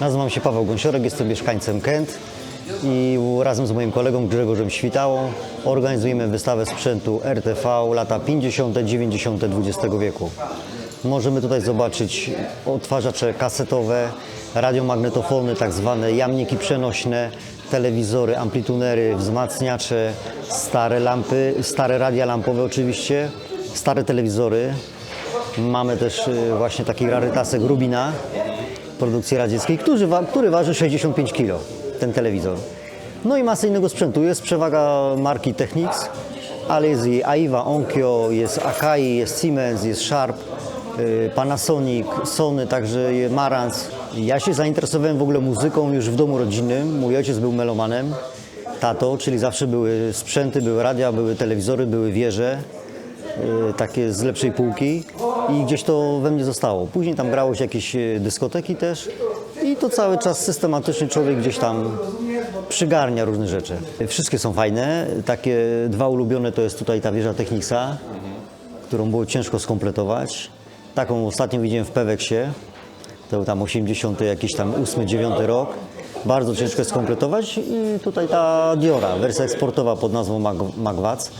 Nazywam się Paweł Gąsiorek, jestem mieszkańcem Kent i razem z moim kolegą Grzegorzem Świtałą organizujemy wystawę sprzętu RTV lata 50., 90. XX wieku. Możemy tutaj zobaczyć odtwarzacze kasetowe, radiomagnetofony, tak zwane jamniki przenośne, telewizory, amplitunery, wzmacniacze, stare lampy, stare radia lampowe oczywiście, stare telewizory. Mamy też y, właśnie taki rarytasek Rubina produkcji radzieckiej, który, wa- który waży 65 kg, ten telewizor. No i masę innego sprzętu. Jest przewaga marki Technics, ale jest i Aiwa, Onkyo, jest Akai, jest Siemens, jest Sharp, y, Panasonic, Sony, także Marantz. Ja się zainteresowałem w ogóle muzyką już w domu rodzinnym. Mój ojciec był melomanem, tato, czyli zawsze były sprzęty, były radia, były telewizory, były wieże y, takie z lepszej półki i gdzieś to we mnie zostało. Później tam grało się jakieś y, dyskoteki też i to cały czas systematycznie człowiek gdzieś tam przygarnia różne rzeczy. Wszystkie są fajne. Takie dwa ulubione to jest tutaj ta wieża Technicsa, którą było ciężko skompletować. Taką ostatnio widziałem w Peweksie. To był tam 80 jakiś tam 8, 9 rok. Bardzo ciężko skompletować i tutaj ta Diora, wersja eksportowa pod nazwą Mag- Magwac.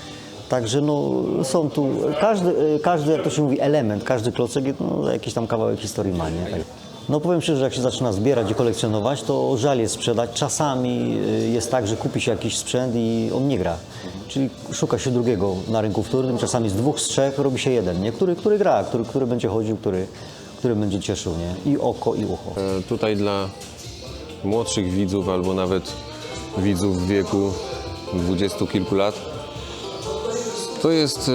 Także no, są tu, każdy, y, każdy, jak to się mówi, element, każdy klocek no, jakiś tam kawałek historii ma, nie? Tak. No powiem szczerze, że jak się zaczyna zbierać i kolekcjonować, to żal jest sprzedać. Czasami y, jest tak, że kupi się jakiś sprzęt i on nie gra. Czyli szuka się drugiego na rynku wtórnym, czasami z dwóch, z trzech robi się jeden, nie? Który, który gra, który, który będzie chodził, który, który będzie cieszył, nie? I oko, i ucho. E, Tutaj dla młodszych widzów albo nawet widzów w wieku dwudziestu kilku lat to jest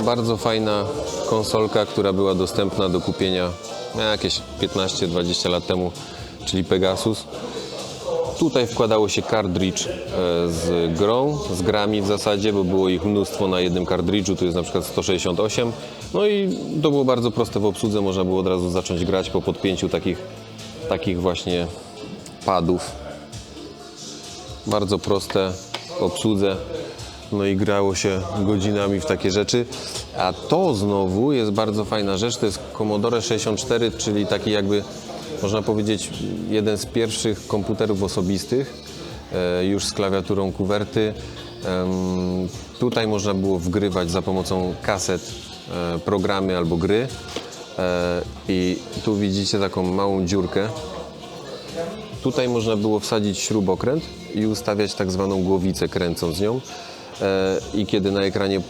e, bardzo fajna konsolka, która była dostępna do kupienia no, jakieś 15-20 lat temu, czyli Pegasus. Tutaj wkładało się kartridż e, z grą, z grami w zasadzie, bo było ich mnóstwo na jednym kartridżu, tu jest na przykład 168. No i to było bardzo proste w obsłudze, można było od razu zacząć grać po podpięciu takich, takich właśnie padów. Bardzo proste w obsłudze, no i grało się godzinami w takie rzeczy. A to znowu jest bardzo fajna rzecz, to jest Commodore 64, czyli taki jakby można powiedzieć jeden z pierwszych komputerów osobistych, e, już z klawiaturą kuwerty. Tutaj można było wgrywać za pomocą kaset e, programy albo gry. E, I tu widzicie taką małą dziurkę, Tutaj można było wsadzić śrubokręt i ustawiać tak zwaną głowicę kręcąc nią. E, I kiedy na ekranie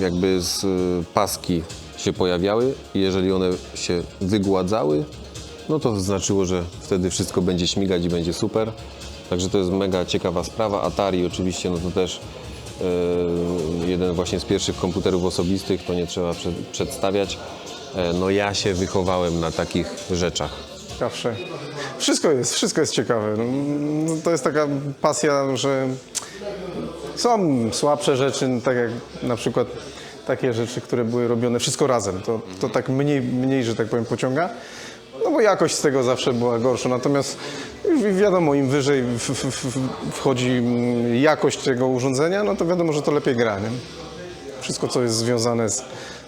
jakby z y, paski się pojawiały jeżeli one się wygładzały, no to znaczyło, że wtedy wszystko będzie śmigać i będzie super. Także to jest mega ciekawa sprawa. Atari oczywiście, no to też e, jeden właśnie z pierwszych komputerów osobistych, to nie trzeba prze- przedstawiać. E, No ja się wychowałem na takich rzeczach. Ciekawsze. Wszystko jest, wszystko jest ciekawe. No, to jest taka pasja, że są słabsze rzeczy, tak jak na przykład takie rzeczy, które były robione wszystko razem. To, to tak mniej, mniej, że tak powiem, pociąga. No bo jakość z tego zawsze była gorsza. Natomiast wi- wiadomo, im wyżej w, w, wchodzi mm, jakość tego urządzenia, no to wiadomo, że to lepiej gra. Nie? wszystko, co jest związane z,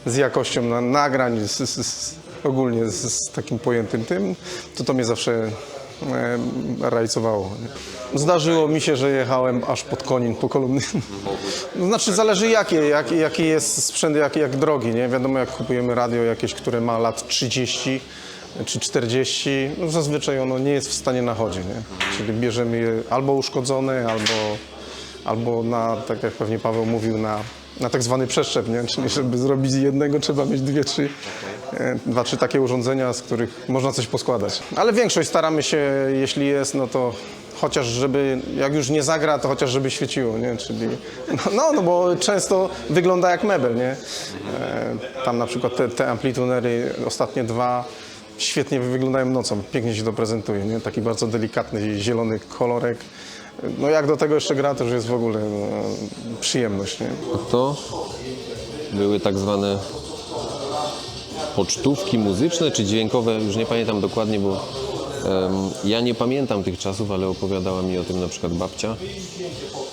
z jakością na, nagrań, z, z, z, ogólnie z, z takim pojętym tym, to to mnie zawsze e. Nie? Zdarzyło mi się, że jechałem aż pod Konin po kolumny. No, Znaczy zależy jakie, jak, jaki jest sprzęt, jak, jak drogi, nie? Wiadomo, jak kupujemy radio jakieś, które ma lat 30 czy 40, no zazwyczaj ono nie jest w stanie na chodzie, nie? Czyli bierzemy je albo uszkodzone, albo albo na, tak jak pewnie Paweł mówił, na, na tak zwany przeszczep, nie? czyli żeby zrobić jednego trzeba mieć dwie, trzy, e, dwa, trzy takie urządzenia, z których można coś poskładać. Ale większość staramy się, jeśli jest, no to chociaż żeby, jak już nie zagra, to chociaż żeby świeciło, nie? Czyli, no, no, no bo często wygląda jak mebel, nie? E, tam na przykład te, te amplitunery, ostatnie dwa, świetnie wyglądają nocą, pięknie się to prezentuje, nie? Taki bardzo delikatny, zielony kolorek. No jak do tego jeszcze gra, to już jest w ogóle no, przyjemność, nie? To były tak zwane pocztówki muzyczne czy dźwiękowe, już nie pamiętam dokładnie, bo ja nie pamiętam tych czasów, ale opowiadała mi o tym na przykład babcia.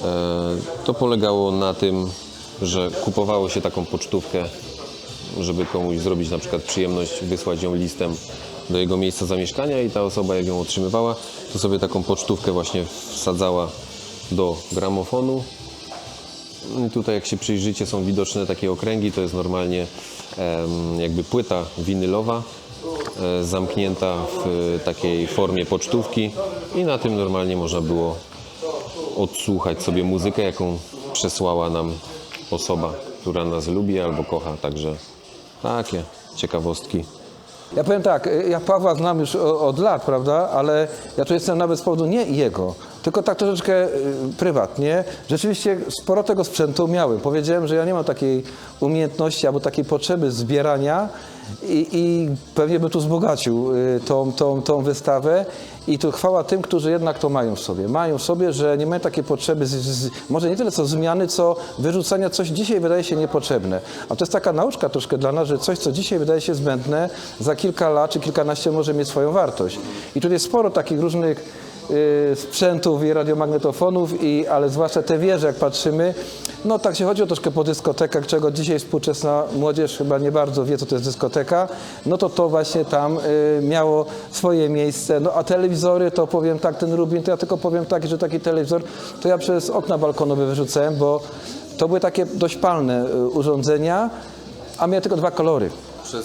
E, to polegało na tym, że kupowało się taką pocztówkę żeby komuś zrobić na przykład przyjemność, wysłać ją listem do jego miejsca zamieszkania i ta osoba jak ją otrzymywała, to sobie taką pocztówkę właśnie wsadzała do gramofonu. I tutaj jak się przyjrzycie są widoczne takie okręgi, to jest normalnie jakby płyta winylowa e, zamknięta w takiej formie pocztówki i na tym normalnie można było odsłuchać sobie muzykę, jaką przesłała nam osoba, która nas lubi albo kocha. Także takie ciekawostki. Ja powiem tak, y, ja Pawła znam już od lat, prawda, ale ja tu jestem nawet z powodu nie jego, tylko tak troszeczkę y, prywatnie. Rzeczywiście sporo tego sprzętu miałem. Powiedziałem, że ja nie mam takiej umiejętności albo takiej potrzeby zbierania i, i pewnie bym tu wzbogacił y, tą, tą, tą wystawę. I tu chwała tym, którzy jednak to mają w sobie. Mają w sobie, że nie mają takiej potrzeby, z, z, może nie tyle co zmiany, co wyrzucania coś dzisiaj wydaje się niepotrzebne. A to jest taka nauczka troszkę dla nas, że coś, co dzisiaj wydaje się zbędne, za kilka lat czy kilkanaście może mieć swoją wartość. I tutaj jest sporo takich różnych sprzętów i radiomagnetofonów, i, ale zwłaszcza te wieże, jak patrzymy, no tak się chodzi o troszkę po dyskotekach, czego dzisiaj współczesna młodzież chyba nie bardzo wie, co to jest dyskoteka, no to to właśnie tam y, miało swoje miejsce. No a telewizory, to powiem tak, ten Rubin, to ja tylko powiem tak, że taki telewizor, to ja przez okna balkonowe wyrzucałem, bo to były takie dość palne y, urządzenia, a miały tylko dwa kolory.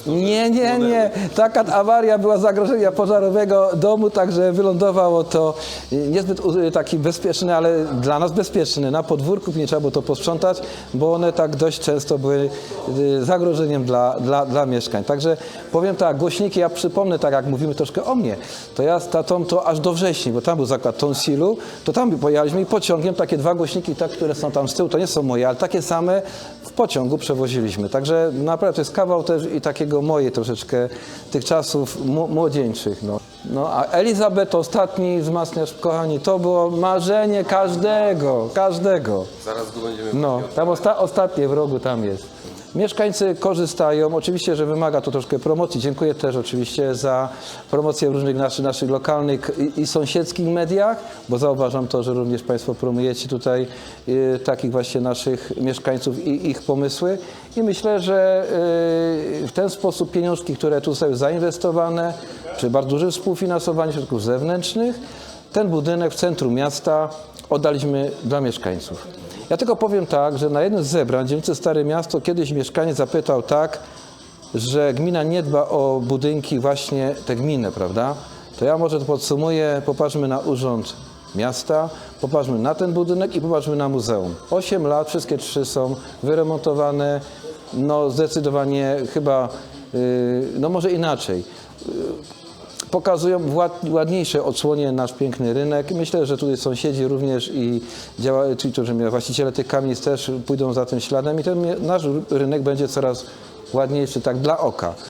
Nie, nie, nie. Taka awaria była zagrożenia pożarowego domu, także wylądowało to niezbyt taki bezpieczny, ale dla nas bezpieczny. Na podwórku nie trzeba było to posprzątać, bo one tak dość często były y, zagrożeniem dla, dla, dla mieszkań. Także powiem tak, głośniki, ja przypomnę, tak jak mówimy troszkę o mnie, to ja z tatą to aż do wrześni, bo tam był zakład Tonsilu, to tam pojechaliśmy i pociągiem takie dwa głośniki, tak, które są tam z tyłu, to nie są moje, ale takie same w pociągu przewoziliśmy. Także naprawdę to jest kawał też i takiego moje troszeczkę tych czasów młodzieńczych. No. No, a Elizabeth ostatni wzmacniacz, kochani, to było marzenie każdego, każdego. Zaraz go będziemy No, tam osta- ostatnie w rogu tam jest. Mieszkańcy korzystają, oczywiście, że wymaga to troszkę promocji. Dziękuję też oczywiście za promocję w różnych naszych, naszych lokalnych i, i sąsiedzkich mediach, bo zauważam to, że również Państwo promujecie tutaj y, takich właśnie naszych mieszkańców i ich pomysły. I myślę, że y, w ten sposób pieniążki, które tu zostały zainwestowane, przy bardzo dużym współfinansowaniu środków zewnętrznych, ten budynek w centrum miasta oddaliśmy dla mieszkańców. Ja tylko powiem tak, że na jednym z zebrań dzielnicy Stare Miasto kiedyś mieszkaniec zapytał tak, że gmina nie dba o budynki właśnie te gminy, prawda? To ja może to podsumuję, popatrzmy na urząd miasta, popatrzmy na ten budynek i popatrzmy na muzeum. Osiem lat, wszystkie trzy są wyremontowane, no zdecydowanie chyba, yy, no może inaczej pokazują ładniejsze odsłonie nasz piękny rynek. Myślę, że tutaj sąsiedzi również i działa, czyli że właściciele tych kamienic też pójdą za tym śladem i ten nasz rynek będzie coraz ładniejszy tak dla oka.